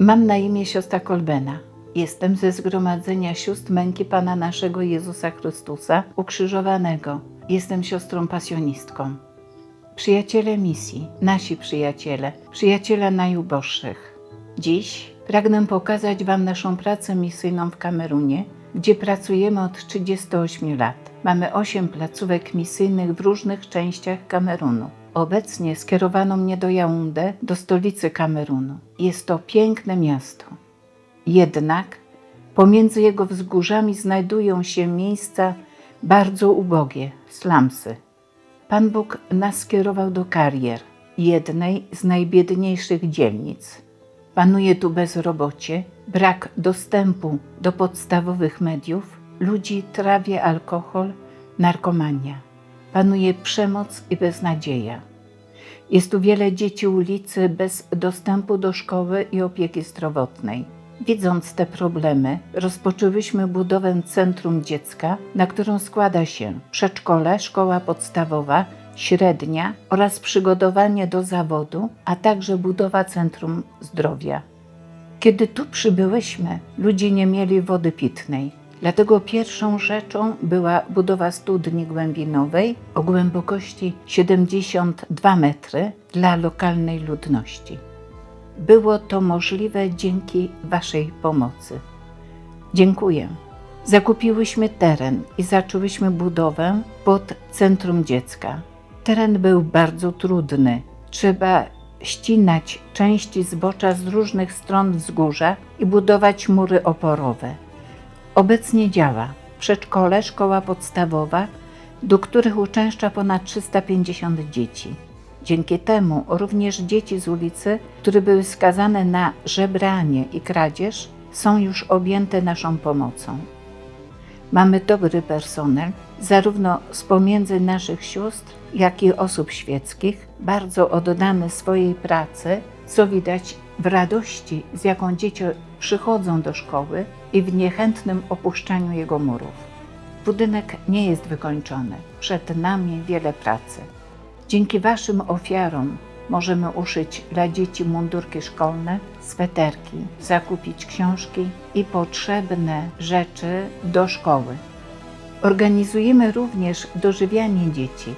Mam na imię siostra Kolbena. Jestem ze zgromadzenia sióstr męki Pana naszego Jezusa Chrystusa ukrzyżowanego. Jestem siostrą pasjonistką. Przyjaciele misji, nasi przyjaciele, przyjaciele najuboższych. Dziś pragnę pokazać Wam naszą pracę misyjną w Kamerunie, gdzie pracujemy od 38 lat. Mamy 8 placówek misyjnych w różnych częściach Kamerunu. Obecnie skierowano mnie do Jaunde, do stolicy Kamerunu. Jest to piękne miasto. Jednak pomiędzy jego wzgórzami znajdują się miejsca bardzo ubogie, slumsy. Pan Bóg nas skierował do karier, jednej z najbiedniejszych dzielnic. Panuje tu bezrobocie, brak dostępu do podstawowych mediów, ludzi trawie alkohol, narkomania. Panuje przemoc i beznadzieja. Jest tu wiele dzieci ulicy bez dostępu do szkoły i opieki zdrowotnej. Widząc te problemy, rozpoczęłyśmy budowę Centrum Dziecka, na którą składa się przedszkole, szkoła podstawowa, średnia oraz przygotowanie do zawodu, a także budowa Centrum Zdrowia. Kiedy tu przybyłyśmy, ludzie nie mieli wody pitnej. Dlatego pierwszą rzeczą była budowa studni głębinowej o głębokości 72 metry dla lokalnej ludności. Było to możliwe dzięki Waszej pomocy. Dziękuję. Zakupiłyśmy teren i zaczęłyśmy budowę pod centrum dziecka. Teren był bardzo trudny. Trzeba ścinać części zbocza z różnych stron wzgórza i budować mury oporowe. Obecnie działa przedszkole, szkoła podstawowa, do których uczęszcza ponad 350 dzieci. Dzięki temu również dzieci z ulicy, które były skazane na żebranie i kradzież, są już objęte naszą pomocą. Mamy dobry personel, zarówno z pomiędzy naszych sióstr, jak i osób świeckich, bardzo oddany swojej pracy, co widać w radości, z jaką dzieci przychodzą do szkoły i w niechętnym opuszczaniu jego murów. Budynek nie jest wykończony, przed nami wiele pracy. Dzięki Waszym ofiarom możemy uszyć dla dzieci mundurki szkolne, sweterki, zakupić książki i potrzebne rzeczy do szkoły. Organizujemy również dożywianie dzieci,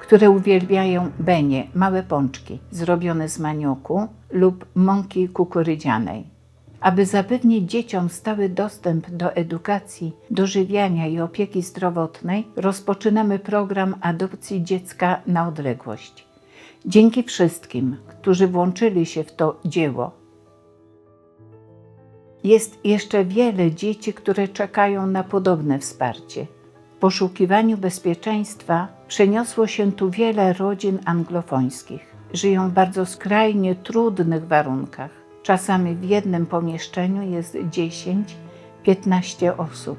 które uwielbiają benie, małe pączki zrobione z manioku lub mąki kukurydzianej. Aby zapewnić dzieciom stały dostęp do edukacji, dożywiania i opieki zdrowotnej, rozpoczynamy program adopcji dziecka na odległość. Dzięki wszystkim, którzy włączyli się w to dzieło. Jest jeszcze wiele dzieci, które czekają na podobne wsparcie. W poszukiwaniu bezpieczeństwa przeniosło się tu wiele rodzin anglofońskich. Żyją w bardzo skrajnie trudnych warunkach. Czasami w jednym pomieszczeniu jest 10-15 osób.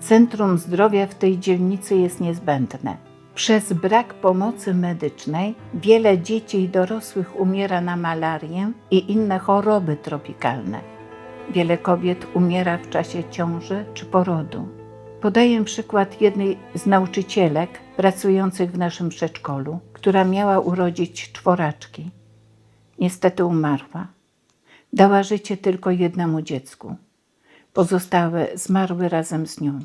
Centrum zdrowia w tej dzielnicy jest niezbędne. Przez brak pomocy medycznej wiele dzieci i dorosłych umiera na malarię i inne choroby tropikalne. Wiele kobiet umiera w czasie ciąży czy porodu. Podaję przykład jednej z nauczycielek pracujących w naszym przedszkolu, która miała urodzić czworaczki. Niestety umarła. Dała życie tylko jednemu dziecku. Pozostałe zmarły razem z nią.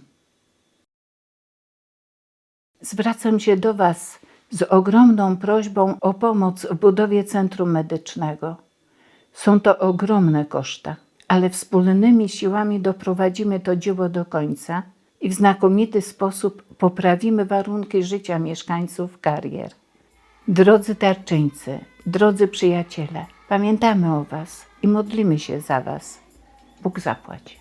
Zwracam się do Was z ogromną prośbą o pomoc w budowie centrum medycznego. Są to ogromne koszta, ale wspólnymi siłami doprowadzimy to dzieło do końca i w znakomity sposób poprawimy warunki życia mieszkańców karier. Drodzy darczyńcy, drodzy przyjaciele, pamiętamy o Was i modlimy się za Was. Bóg zapłać.